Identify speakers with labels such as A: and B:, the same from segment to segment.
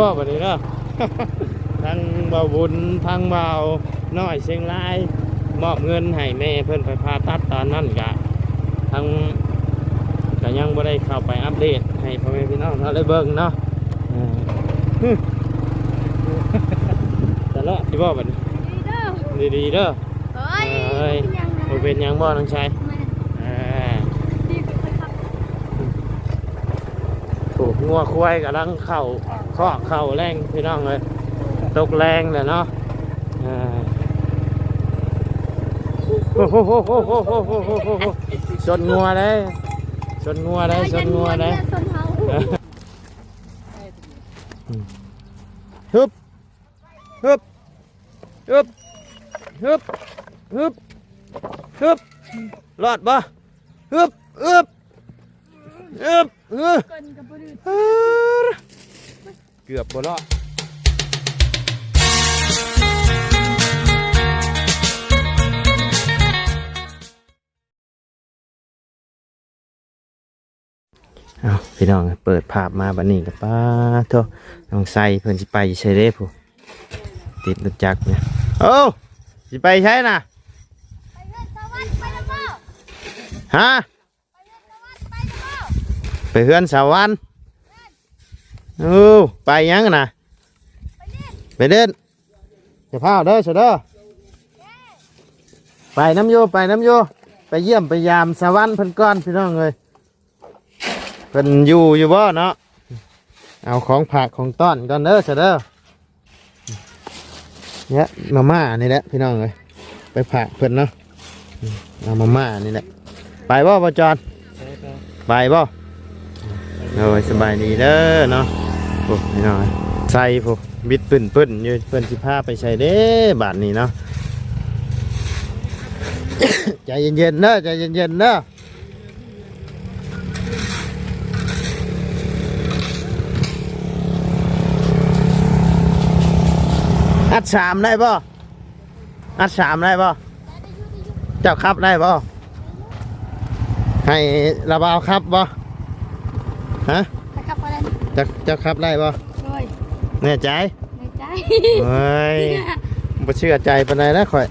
A: บ่บัดนี้เนาะทั้งเบาบุญทั้งเบาน้อยเชียงรายมอบเงินให้แม่เพิ่นไปผ่าตัดตอนนั้นกะทั้งก็ยังบ่ได้เข้าไปอัปเดตให้พ่อแม่พี่น้องเขาได้เบิ่งเนาะอ่าแต่ละที่บ่บัดนี้
B: ดีเด้อ
A: ดีๆเด้อ
B: เฮ้ย
A: เอ้ย
B: ยังไง
A: บ่เป็นหยังบ่น้องชาย
B: แม่
A: อ่า
B: ดีกว่าครับ
A: ถูกงัวควายกำลังเข้า ข้อเข่าแรงพี่น้องเลยตกแรงเลยเนาะโอ้โหชนงัวเลยชนงัวเลยชนงัว
B: เลย
A: ฮึบฮึบฮึบฮึบฮึบฮึบรอดปะฮึบฮึบฮึบฮึบ
B: กินกับบ่ดื้อ
A: เกือบบ่รอดเอาพี่น้องเปิดภาพมาบันนี้กับป้าโทน้องไซเพิ่นสิไปใช้เด้ผู้ติดรถจักรเนี่ยโอ้สิไปใช้น่ะ
B: ไปเงินสวรรค์ไปแล้วบ่
A: ฮะ
B: ไปเงินสวรรค์ไปแล้วบ่
A: ไปเฮือนสาวรรค์ โอ้ไปยังนะไปเล่นจะพาเด้อเสด้อไปน้ำโยไปน้ำโยไปเยี่ยมไปยามสวรรค์เพิ่นก้อนพี่น้องเลยเพิ่นอยู่อยู่บ่เนาะเอาของผักของต้อนก่อนเด้อเสด้อเนี่ยมาม่านี่แหละพี่น้องเลยไปผักเพิ่นเนาะเอามาม่านี่แหละไปบ่บ่จอนไปบ่โอ้ยสบายดีเด้อเนาะ โอ้พี่น้องใส่พวกบิดปืนปืนอยู่เพิ่นสิพาไปใส่เด้บาทนี้เนาะใจเย็นๆเด้อใจเย็นๆเด้ออัดสามได้ป่ะอัดสามได้ป่ะเจ้าครับได้ป่ะให้ระบาวครับป่ะฮะ
B: ไปขับอะไร
A: เจ้าเจ้าครับได้ป่ะ
B: โอ้ย
A: แน่ใจ
B: ในใจ
A: เฮ้ยบ่เชื่อใจปานใดนะข่อย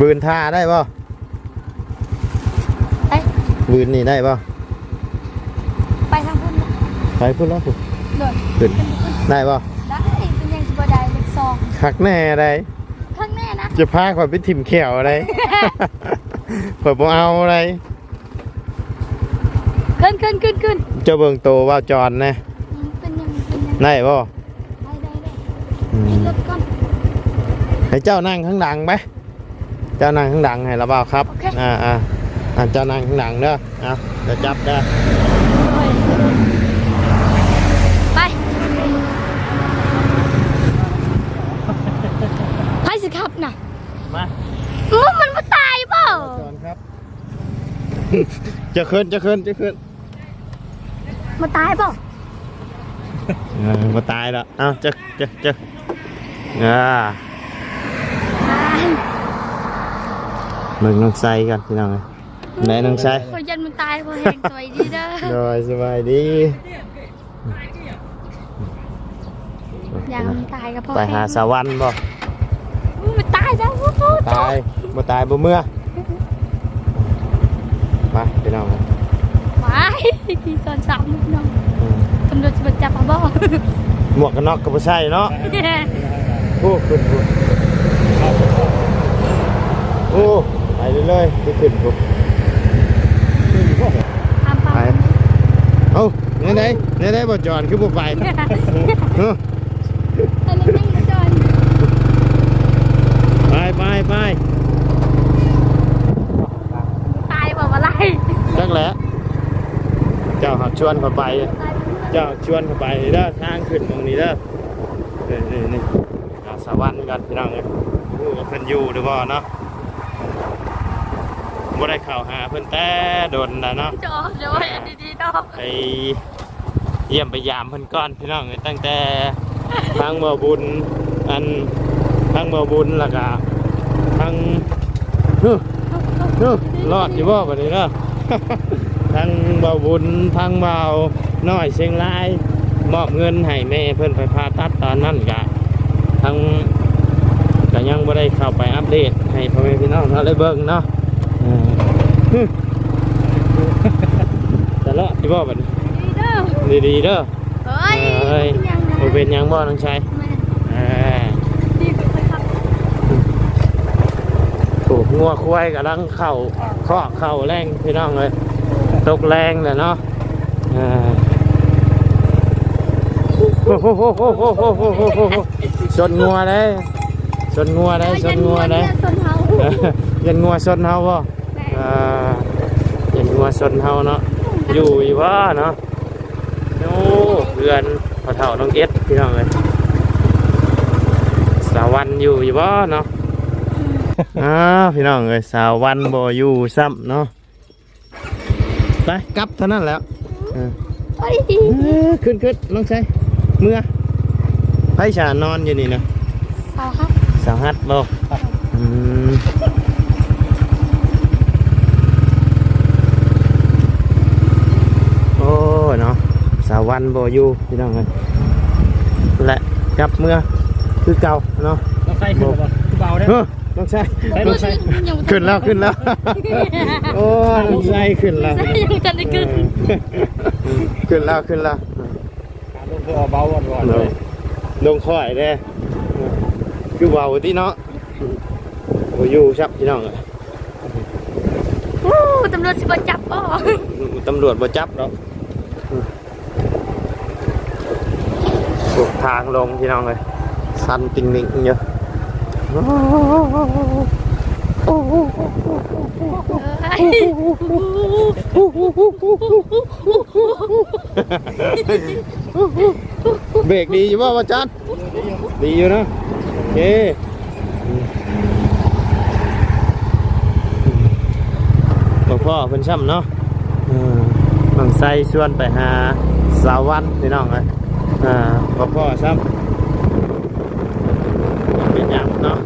A: บืนท่าได้ป่ะ
B: ไป
A: บืนนี่ได้ป่ะ
B: ไปทางพุ่นนะ
A: ไปพุ่นแล้วพุ่น
B: โดด
A: ขึ้นได้ป่ะ
B: ได้เป็นยังสิบ่ได้เลขสอง
A: คักแน่ได้
B: ข้างแน่นะ
A: จะพาข่อยไปถิ่มแขวอะไร ข่อยบ่เอาอะไร
B: ขึ้นขึ้นขึ้นขึ้น
A: เจ้าเบิ่งโตว่าจอนนะ
B: อืมเป็นยังเป็นยัง
A: ได้ป่ะ
B: ได้ได้ได้
A: อื
B: ขึ้น
A: ม
B: รถก่อน
A: ให้เจ้านั่งข้างหลังไหมเจ้านั่งข้างหลังให้ระบ่าวครับ
B: โอเค
A: อ่าอ่าอ่าเจ้านั่งข้างหลังเด้อเอาเดี๋ยวจับเด้อ
B: โอ้ยไปไปสิครับน่ะ
A: มา
B: มันมันมาตายเปล่า
A: จอนครับจะขึ้นจะขึ้นจะขึ้น
B: มาตายเปล่า
A: เออมาตายแล้วเอาจะจะจะอ่า
B: ตาย
A: เบิ่งน้องไซกันพี่น้องเอ้ยไหนน้องไซ
B: พอยันมันตายพอแหงสวยดีเด้อ
A: โดยสบายดี
B: อยากให้มันตายก็พอ
A: ไป
B: แห้ง
A: หาสวรรค์บ่
B: อุ๊ยมันตายแล้วโอ้โห
A: ตายบ่ตายบ่เมื่อมาพี่น้องเอ้ย
B: ไปที่ตอนสามลูกน้อง
A: อืม
B: ตำรวจจะมาจับเอาบ่
A: หมวกกันน็อกก็บ่ใช่เนาะโอ้ขึ้นพุ่นโอ้ไปเรื่อยๆไปขึ้นพุ่น
B: ทำ
A: ไป
B: ไป
A: เอ้าไหนๆไหนๆบ่จอนคือบ่ไปเออ
B: อันนี้ยังไม่จอน
A: ไปไปไป
B: ตายบอกว่าไร
A: จักแหล้ว เจ้าหักชวนเข้าไป เจ้าชวนเข้าไปเด้อทางขึ้นตรงนี้เด้อนี่นี่นี่หาสวรรค์กันพี่น้องเอ้ยรู้ว่าเพิ่นอยู่หรือบ่เนาะบ่ได้เข้าหาเพิ่นแต่โดนแล้วเนาะ
B: จอเดี๋ยวไว้อันดีๆเนาะ
A: ไปเยี่ยมไปยามเพิ่นก่อนพี่น้องเอ้ยตั้งแต่ทางบ่อบุญอันทางบ่อบุญแล้วก็ทางฮึฮึรอดอยู่บ่บัดนี้เนาะ ทาบุญทางเบาน้อยเชียงรายมอบเงินให้แม่เพิ่อนไปผ่าตัดตอนนั้นกะทั้งก็ยังบ่ได้เข้าไปอัปเดต ให้พ่อแม่พี่น้องเขาได้เบิ่งเนาะแต่ละที่บ่บัดนี้
B: ดีดี
A: เด้อ
B: เฮ้ย
A: เอ้ย
B: ยังนะ
A: บ่เป็นยังบ่น้องชาย
B: แม่
A: เอ่า
B: ดีไปครับ
A: ถูกงัวควายกำลังเข้าเคาะเข้าแรงพี่น้องเลย ตกแรงเลยเนาะชนงัวได้ชนงัวได้ชนงัวได้ยันงัวชนเฮาบ่ยันงัวชนเฮาเนาะอยู่อีว่าเนาะโอ้เพื่อนพอเท่าน้องเอสพี่น้องเลยสาวันอยู่อีว่าเนาะอ้าพี่น้องเลยสาวันบ่อยู่ซ้ำเนาะ ไปกลับเท่านั้นแล้วเออ
B: เฮ้ย
A: เอ้อขึ้นขึ้นน้องชายเมื่อไผฉานอนอยู่นี่นะ
B: เสาครับ
A: สาวฮัดบ่อืมโอ้เนาะสาววันบ่อยู่พี่น้องเอ้ยและกลับเมื่อคือเก่าเนาะ
C: ต้องใส่ขึ้นบ่เบาได้
A: เฮ้อ น้องชายน้องชายขึ้นแล้วขึ้นแล้ว โอ้ยไส้ขึ้นแล้ว
B: ยังกันได้ขึ้น
A: ขึ้นแล้วขึ้นแล้ว
C: การลงเพื่อเอาเบาก่อนก่อนเลย
A: ลงค่อยเด้คือเบาที่เนาะโอ้อยู่ชับพี่น้องเอ้ย
B: อู้ตำรวจสิบจับอ๋อ
A: ตำรวจบ่จับหรอกโอ้ทางลงพี่น้องเลย สันติงนิงเยอะ เบรกดีอยู่ป่าวะจัดดีอยู่นะโอเคหลวงพ่อเพิ่นช่ำเนาะอืมน้องไส้ชวนไปหาสาววันพี่น้องเลยอ่าหลวงพ่อช่ำเป็นหยังเนาะ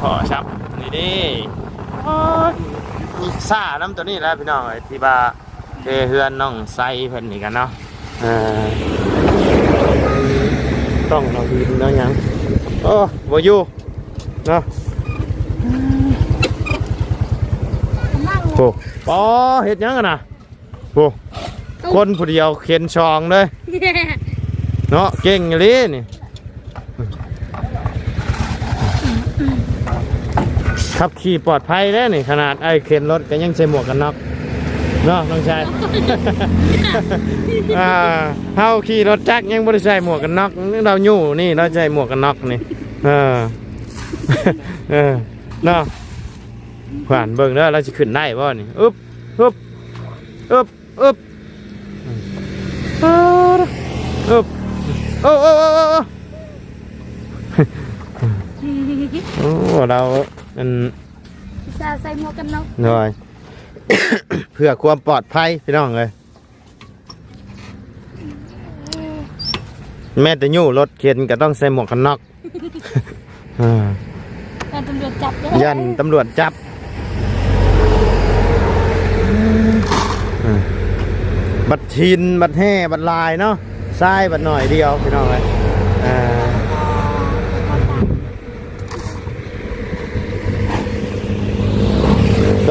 A: พอครับนี่ดิ ซ่าน้ำตัวนี้แหล้วพี่น้องไอ้ที่บาเทเฮือนน้องไซเพิ่นนี่กันเนาะเอ่อต้องเราดีเนาะหยังโอ้บ่อยู่เนาะโอ้ปอเฮ็ดหยังกันน่ะโอ้คนผู้เดียวเข็นชองเลยเนาะเก่งอยู่เลยนี่ ขับขี่ปลอดภัยแล้วนี่ขนาดไอ้เข็นรถก็ยังใส่หมวกกันน็อกเนาะน้องชาย อ่าเฮาขี่รถจักรยังบ่ได้ใส่หมวกกันน็อกเราอยู่นี่เราใส่หมวกกันน็อกนี่เออเออเนาะผ่านเบิ่งเด้อเราสิขึ้นได้บ่นี่อึบอึบอึบอึบอึบโอ้โอ้โอ้โอ้โอ้เรา อัน
B: ซาใส่หมวกกันน็อก
A: หน่อย เพื่อความปลอดภัยพี่น้องเลยแม่แต่ยู่รถเข็นก็ต้องใส่หมวกกันน็อกอ่า
B: การตำรวจจับเด้อ
A: ยันตำรวจจับอ่าบัตรชินบัตรแห่บัตรลายเนาะทรายบัตรหน่อยเดียวพี่น้องเลยอ่า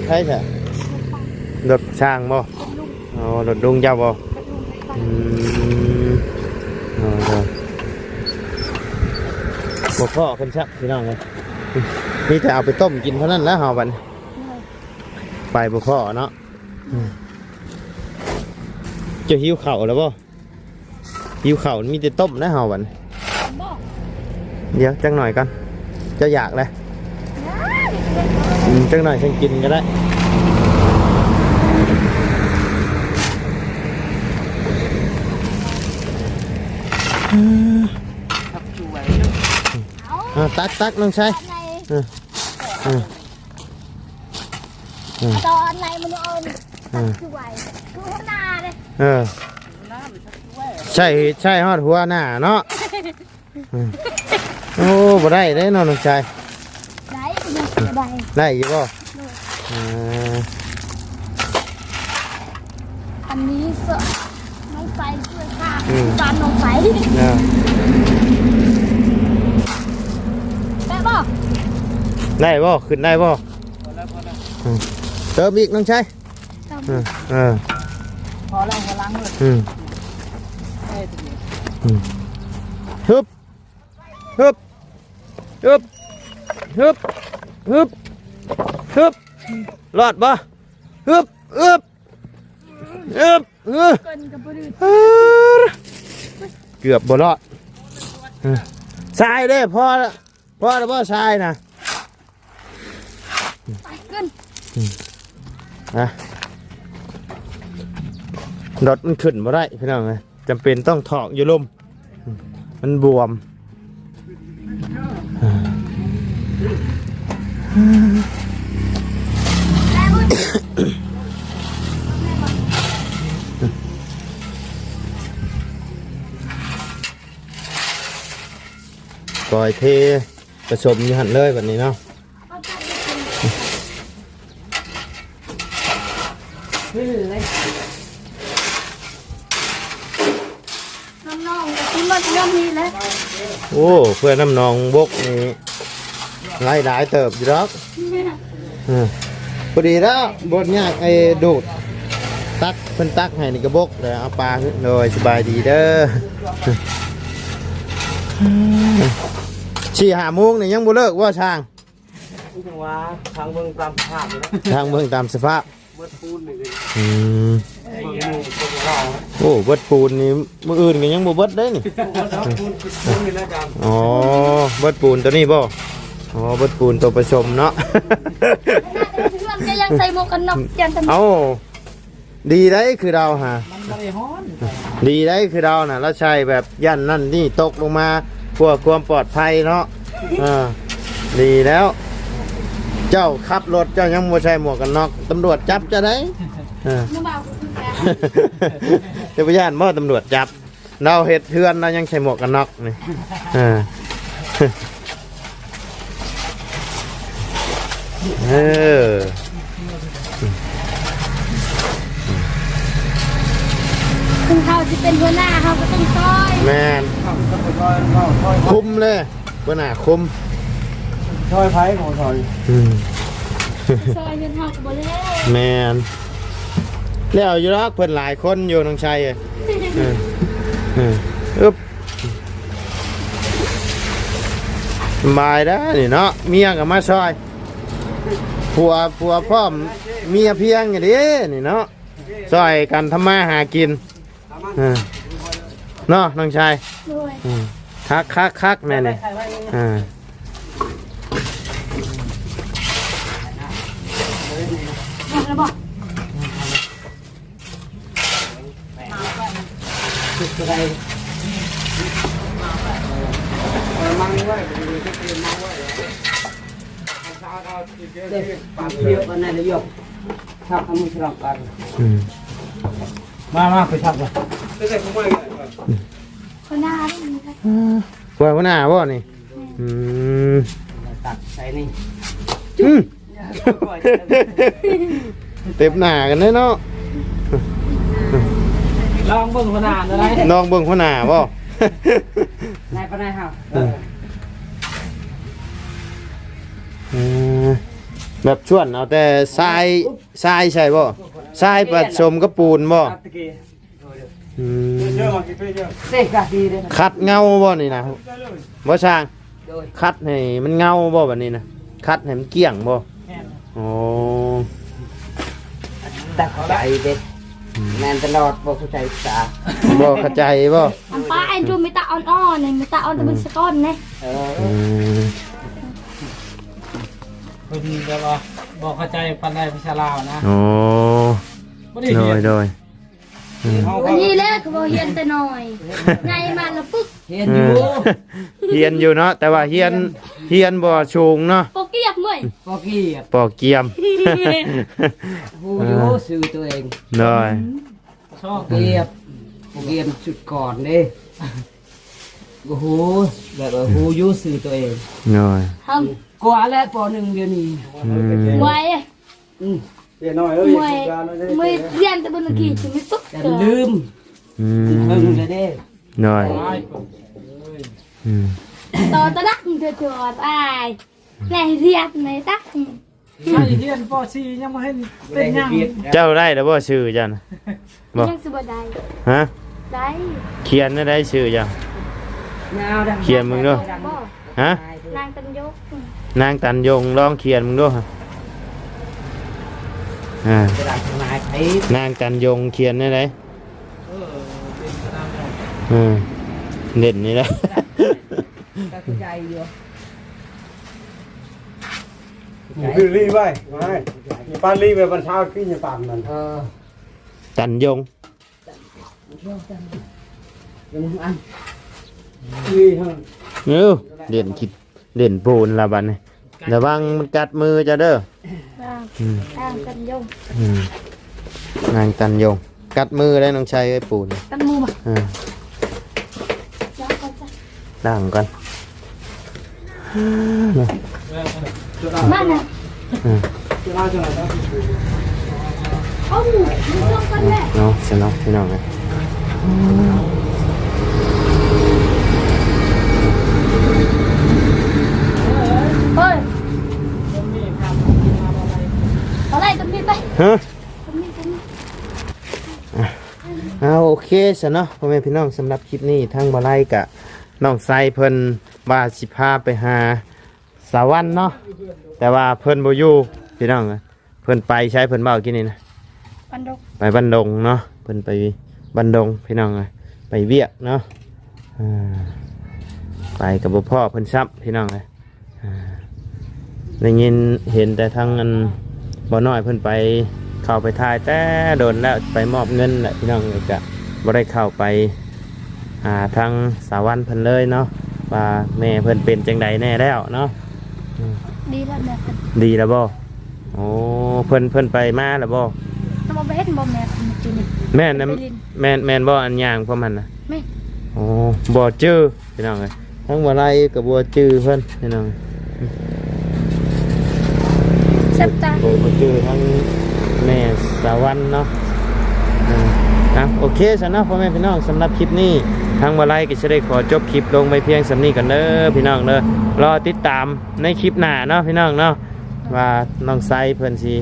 A: ถไทยใช่รถช่างบ่อ๋อรถดุงเจ้าบ่อืมอ๋อครับบ่พ่อคนชักพี่น้องเลยนี่แต่เอาไปต้มกินเท่านั้นแล้วเฮาบันไปบ่พ่อเนาะอืมจะหิวเข่าวแล้วบ่หิวเข่าวมีแต่ต้มนะเฮาบันเดี๋ยวจังหน่อยกันจะอยากเลยอืม จังหน่อยฉันกินก็ได้ตักตักน้องชาย
B: ใน
A: เออเออ
B: ตอนในมันเอา
A: เออ
B: คือไหวคือหัวหน้าเลย
A: เออใช่ใช่ฮอดหัวหน้าเนาะโอ้บ่ได้เด้นาะน้องชาย
B: ได้ยังได้
A: ได้อยู่บ่เออ
B: อันนี้เสื้อน้องไฟเสื้อผ้า
A: อืม
B: บ้านน้องไฟ
A: เออ
B: แม่บอก
A: ได้บ่ขึ้นได้บ่อืมเติมอีกน้องชาย
B: ทำ
A: เออเออ
C: พอแล้วพอล้างเลย
A: อืม
C: เอ้ยตัวนี้
A: ฮึบฮึบฮึบฮึบ ฮึบฮึบรอดบ่ฮึบฮึบฮึบฮึบ
B: เกินกับบริษ
A: เกือบบ่รอดเออทรายเด้พอละพอแล้วบ่ทรายนะ
B: ไปขึ้น
A: นะรถมันขึ้นบ่ได้พี่น้องเอ้ยจำเป็นต้องถอกอยู่ลมอืมมันบวม ปล่อยเทผสมอยู่หันเลยแบบนี้เนาะ
B: เอาใจไปกินน้องๆกับที่มันเริ่มมีแล้ว
A: โอ้ เพื่อนน้ำนองบกนี่ ไล่หลายเติบอยู่ดอกอืมพอดีแล้วบทยากไอ้ดูดตักเพิ่นตักให้นี่กระบกเลยเอาปลาขึ้นเลยสบายดีเด้อชี้หาโมุงนี่ยังบ่เลิกว่าช่าง
C: จังหวะทางเบิ่งตามภาพเลยนะ
A: ทางเมืองตามสภาพ
C: เมื่อปูนนี่เลย
A: อืม
C: เบิ่งอยู่เป็นเรา
A: โอ้เบิดปูนนี่มื้ออื่นก็ยังบ่เบิดได้นี่
C: แล้วปูนคือปูนนี่นะอาจารย์
A: อ๋อเบิดปูนตัวนี้บ่ อ๋อเบิดปูนตัวผสมเนาะ
B: เพื่อนก็ยังใส่หมวกกันน็อกยันตำรวจ
A: เอาดีได้คือเราฮะ
C: มันไม่ได้ฮ้อน
A: ดีได้คือเราน่ะเราใช้แบบยันนั่นนี่ตกลงมาเพื่อความปลอดภัยเนาะอ่าดีแล้ว เจ้าขับรถเจ้ายังบ่ใช้หมวกกันน็อกตำรวจจับจะได้อ่า
B: น้ำเบาก็คือแก
A: จะไปย่านบ่ตำรวจจับ เราเฮ็ดเทือนเรายังใช้หมวกกันน็อกนี่อ่า เออ
B: ถึงเขาจะเป็นหัวหน้าเขาก็ต้องซอย
A: แมน
C: ช่วยเราช่วย
A: คุมเลยปัญหาคุม
C: ช่วยไผ่ของช่วย
A: อืม
B: ซอยเงินเขาก็บ่แล้ว
A: แมนแล้วอยู่รักเพิ่นหลายคนอยู่น้องชัยเอ้ยเออเอออึ๊บสบายได้อนี่เนาะเมียก็มาซอย ผัวผัวพร้อมเมียเพียงอย่างนี้นี่เนาะซอยกันทำมาหากินเออเนาะน้องชาย
B: ด้วย
A: อืมคักคักคักแม่นี่อ่า
B: บอกแล้วบอก
C: มัน เด็กปากเดียวกันในนายกทักทำมือฉลองกัน
A: อืม
C: มามาไปทักเลย
B: หัวหน้าไม่มีครับ
A: ผัวหัวหน้าบ่นี่อืม
C: ตักใส่นี่
A: อืมเต็มหน้ากันเลยเนาะ
C: ลองเบิ่งขนาอะไร
A: น้องเบิ่งหัวหน้าบ่
C: นายปนายครับ
A: อืม แบบชวนเอาแต่ทรายทรายใช่บ่ทรายผสมกับปูนบ่อืม
C: เสกอะดีเลย
A: คัดเงาบ่นี่นะบ่ช่าง
C: โดย
A: คัดให้มันเงาบ่แบบนี้นะคัดให้มันเกลี้ยงบ่อ๋อ
C: ตักใจเด็กแมนตลอดบอกเข้าใจสา
A: บ่เข้าใจบ่
B: อันป้าแอนจูไม่ตาอ่อนๆเนี่ยไม่ตาอ่อนแต่เป็นสะก้อนเนี่ย
C: เอ
A: อืม
C: คุณแบบว่าบอกเข้าใจปันได้พิชาลาวนะ
A: อ๋อ
C: ไม่ได้
A: โด
C: เรีย
A: ย
C: น
A: โดย
B: วันนี้แรกเขาบอกเฮียนแต่น้อยไงมาแล้วปึ๊ก
C: เรียนอยู่
A: เฮียนอยู่เนาะแต่ว่าเฮียนเฮียนบ่สูงเนาะ
B: โปเกียบเมื่อย
C: พอกี้
A: ปอเกียม
C: ผู้อยู่สื่อตัวเอง
A: โดย
C: ชอบเกียบผู้เกียบจุดก่อนเด้โอ้โหแบบว่าผู้อยู่สื่อตัวเอง
A: โดย
B: ท
C: กว่าแล้วปหนึ่งเดี๋ยวนี้
A: อืมำ
B: ไว้
C: อืม
D: เดี๋ยวน้อยเอ้ย
B: มวยมวยเรียนแต่บนกี้จะไม่ตุ๊ก
C: แต่
B: เกิ
C: ลืม
A: อื
C: เบิ่ง
A: ม
C: เลยเด้
A: หน่อยอืม
B: ต่อตะดักเธอจอดอ้ายแม่เรียนในตัก
E: ใช่เฮียนปอซียังมาเห็น
C: เป็
E: เป็นน
C: ยั
E: ยังง
A: เจ้าได้แล้วบ่ชื่อจ้ะนะบ่
B: ยังสบายได้
A: ฮะ
B: ได้
A: เขียนได้ได้ชื่อจ้ะเขียนมึงด้วย
B: บ่
A: ฮะ
B: นางตันยก
A: นางตันยงลองเขียนมึงด้วยฮะอ่าก
C: ระดาษทำลายไผ
A: นางตันยงเขียนได้ไหนอืมเด่นนี่แหละ
C: ก็เข้าใจอยู่
D: คือรีไว้ไม่มีปานรีไปบรรเช้าขึ้นอย่าปานมัน
C: เออ
A: ตันยง
C: ยังอัน
D: รีทั้ง
A: เอ้าเด่นคิด เด่นปูนละบัดนี่ระวังมันกัดมือจะเด้อ
B: นาง
A: อืม
B: นางตันยง
A: อืมนางตันยง กัดมือได้น้องชายไอ้ปูน
B: ตันมูบ่
A: อ่า
B: จ้าก็จ้า
A: ด่างก่อน
B: มาน่ะ
A: อืม
D: จะน่าจะไหนครับ
B: เอาหมูมึงลงกันแม่
A: เนาะสนองพี่น้องเลย
B: เฮ้ยอะไรตรงนี้ไป
A: ฮะ
B: ตรงนี้ตรงนี้
A: เอาโอเคสเนาะพ่อแม่พี่น้องสำหรับคลิปนี้ทั้งบาไลกะน้องไซเพิ่นว่าสิพาไปหาสาวรรค์เนาะแต่ว่าเพิ่นบ่อยู่พี่น้องเอ้ยเพิ่นไปใช้เพิ่นเบ้ากินนี่นะ
B: ปันดก
A: ไปบันดงเนาะเพิ่นไปบันดงพี่น้องเอ้ยไปเวียกเนาะอ่าไปกับบ่พ่อเพิ่นซ้ำพี่น้องเอ้ยอ่าได้ยินเห็นแต่ทั้งอันบ่น้อยเพิ่นไปเข้าไปทายแต่โดนแล้วไปมอบเงินแหละพี่น้องเอ้ยกะ บ่ได้เข้าไปหาทางสาวันเพิ่นเลยเนาะว่าแม่เพิ่นเป็นจังใดแน่แล้วเนาะ
B: ดีแล้วแม่กัน
A: ดีแล้วบ่โอ้เพิ่นเพิ่นไปมาแล้วบ่
B: ต้องมาไปเฮ็ดบ่แม่กันกินนี่
A: แม่นนะ
B: ไปลิน
A: แม่นแม่นบ่อันย่างพวกมันนะ
B: แม่
A: โอ้บ่จื้อพี่น้องเอ้ยทั้งบ่ไรกับบ่จื้อเพิ่นพี่น้อง
B: แซ่บจ้า
A: โอ้บ่จื้อทั้งแม่สาวรรค์เนาะ อืมอะโอเคสำหรับพ่อแม่พี่น้องสำหรับคลิปนี้ทางบ่ไรก็จะได้ขอจบคลิปลงไปเพียงสำนี้กันเด้อพี่น้องเด้อรอติดตามในคลิปหน้าเนาะพี่น้องเนาะว่าน้องไซเพิ่นสิ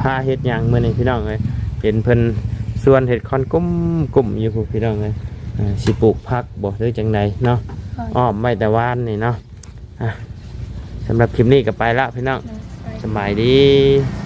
A: พาเฮ็ดหยังมื้อนี้พี่น้องเอ้ยเห็นเพิ่นส่วนเฮ็ดคอนกุ้มกุ้มอยู่พวกพี่น้องเอ้ยอ่าสิปลูกผักบ่หรือจังใดเนาะอ้อมไม่แต่วานนี่เนาะอะสำหรับคลิปนี้ก็ไปละพี่น้องสบายดี
B: ส